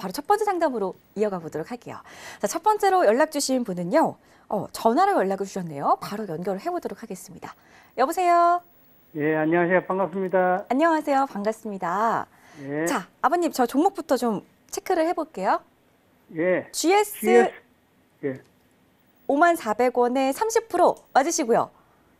바로 첫 번째 상담으로 이어가 보도록 할게요. 자, 첫 번째로 연락 주신 분은요. 어, 전화로 연락을 주셨네요. 바로 연결을 해보도록 하겠습니다. 여보세요. 예, 안녕하세요. 반갑습니다. 안녕하세요. 반갑습니다. 예, 자, 아버님 저 종목부터 좀 체크를 해볼게요. 예, GS, GS, 예, 5만 400원에 30% 맞으시고요.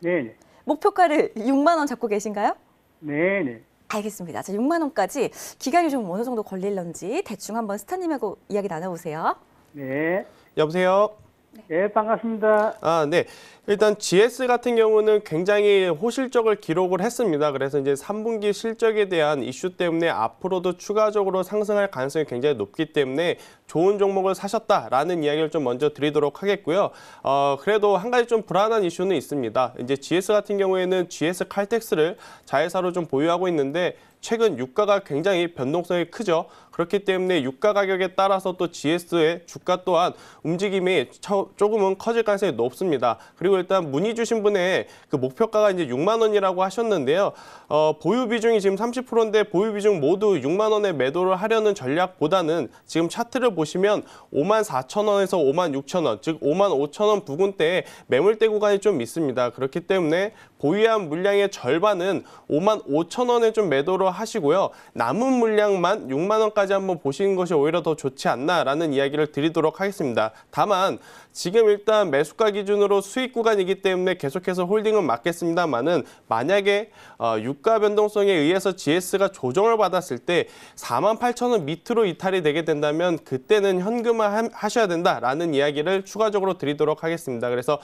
네, 네, 목표가를 6만 원 잡고 계신가요? 네, 네. 알겠습니다. 자, 6만 원까지 기간이 좀 어느 정도 걸릴런지 대충 한번 스타님하고 이야기 나눠보세요. 네, 여보세요. 예, 반갑습니다. 아, 네. 일단 GS 같은 경우는 굉장히 호실적을 기록을 했습니다. 그래서 이제 3분기 실적에 대한 이슈 때문에 앞으로도 추가적으로 상승할 가능성이 굉장히 높기 때문에 좋은 종목을 사셨다라는 이야기를 좀 먼저 드리도록 하겠고요. 어, 그래도 한 가지 좀 불안한 이슈는 있습니다. 이제 GS 같은 경우에는 GS 칼텍스를 자회사로 좀 보유하고 있는데 최근 유가가 굉장히 변동성이 크죠. 그렇기 때문에 유가 가격에 따라서 또 GS의 주가 또한 움직임이 처- 조금은 커질 가능성이 높습니다. 그리고 일단 문의 주신 분의 그 목표가가 이제 6만 원이라고 하셨는데요. 어, 보유 비중이 지금 30%인데 보유 비중 모두 6만 원에 매도를 하려는 전략보다는 지금 차트를 보시면 5만 4천 원에서 5만 6천 원, 즉 5만 5천 원 부근대에 매물대 구간이 좀 있습니다. 그렇기 때문에 보유한 물량의 절반은 5만 5천 원에 좀 매도를 하시고요. 남은 물량만 6만 원까지 한번 보시는 것이 오히려 더 좋지 않나라는 이야기를 드리도록 하겠습니다. 다만 지금 일단 매수가 기준으로 수익 구간이기 때문에 계속해서 홀딩은 맞겠습니다만은 만약에 어, 유가 변동성에 의해서 GS가 조정을 받았을 때 4만 8천 원 밑으로 이탈이 되게 된다면 그때는 현금화 하- 하셔야 된다라는 이야기를 추가적으로 드리도록 하겠습니다. 그래서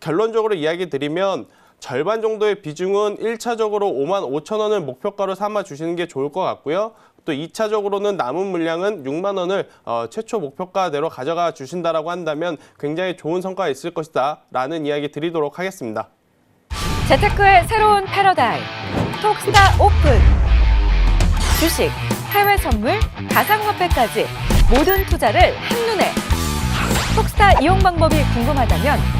결론적으로 이야기 드리면 절반 정도의 비중은 1차적으로 5만 5천 원을 목표가로 삼아 주시는 게 좋을 것 같고요. 또 2차적으로는 남은 물량은 6만 원을 어, 최초 목표가대로 가져가 주신다라고 한다면 굉장히 좋은 성과가 있을 것이다 라는 이야기 드리도록 하겠습니다. 재테크의 새로운 패러다임 톡스타 오픈 주식, 해외 선물, 가상화폐까지 모든 투자를 한눈에 톡스타 이용 방법이 궁금하다면